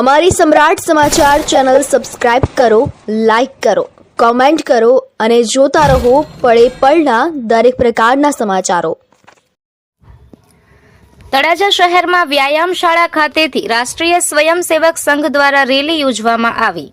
અમારી Samrat Samachar channel subscribe કરો, like કરો, કોમેન્ટ કરો અને જોતા રહો પળે પળના દરેક પ્રકારના સમાચારો. તળાજા શહેરમાં વ્યાયામ શાળા ખાતેથી રાષ્ટ્રીય સ્વયંસેવક સંઘ દ્વારા રેલી યોજવામાં આવી.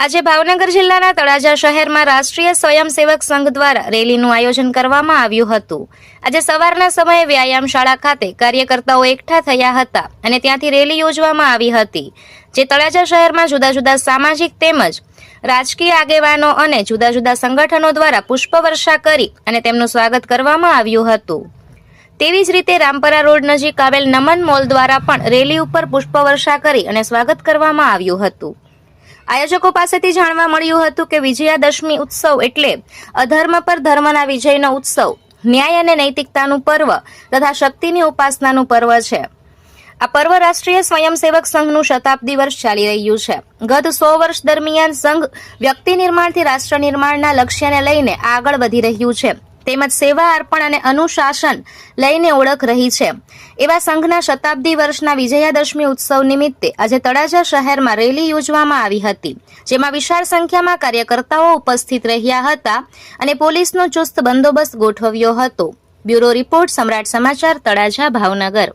આજે ભાવનગર જિલ્લાના તળાજા શહેરમાં રાષ્ટ્રીય સ્વયંસેવક સંઘ દ્વારા રેલીનું આયોજન કરવામાં આવ્યું હતું. આજે સવારના સમયે વ્યાયામ શાળા ખાતે કાર્યકર્તાઓ એકઠા થયા હતા અને ત્યાંથી રેલી યોજવામાં આવી હતી. જે તળાજા શહેરમાં જુદા જુદા સામાજિક તેમજ રાજકીય આગેવાનો અને જુદા જુદા સંગઠનો દ્વારા પુષ્પવર્ષા કરી અને તેમનું સ્વાગત કરવામાં આવ્યું હતું. તેવી જ રીતે રામપરા રોડ નજીક આવેલ નમન મોલ દ્વારા પણ રેલી ઉપર પુષ્પવર્ષા કરી અને સ્વાગત કરવામાં આવ્યું હતું. આયોજકો પાસેથી જાણવા મળ્યું હતું કે વિજયાદશમી ઉત્સવ એટલે અધર્મ પર ધર્મના વિજયનો ઉત્સવ, ન્યાય અને નૈતિકતાનું પર્વ તથા શક્તિની ઉપાસનાનું પર્વ છે. આ પર્વ રાષ્ટ્રીય સ્વયંસેવક સંઘનું શતાબ્દી વર્ષ ચાલી રહ્યું છે. ગત સો વર્ષ દરમિયાન સંઘ વ્યક્તિ નિર્માણથી રાષ્ટ્ર નિર્માણના લક્ષ્યને લઈને આગળ વધી રહ્યું છે. તેમજ સેવા અર્પણ અને અનુશાસન લઈને ઓળખ રહી છે. એવા સંઘના શતાબ્દી વર્ષના વિજયાદશમી ઉત્સવ નિમિત્તે આજે તળાજા શહેરમાં રેલી યોજવામાં આવી હતી, જેમાં વિશાળ સંખ્યામાં કાર્યકર્તાઓ ઉપસ્થિત રહ્યા હતા અને પોલીસનો ચુસ્ત બંદોબસ્ત ગોઠવ્યો હતો. બ્યુરો રિપોર્ટ સમ્રાટ સમાચાર તળાજા ભાવનગર.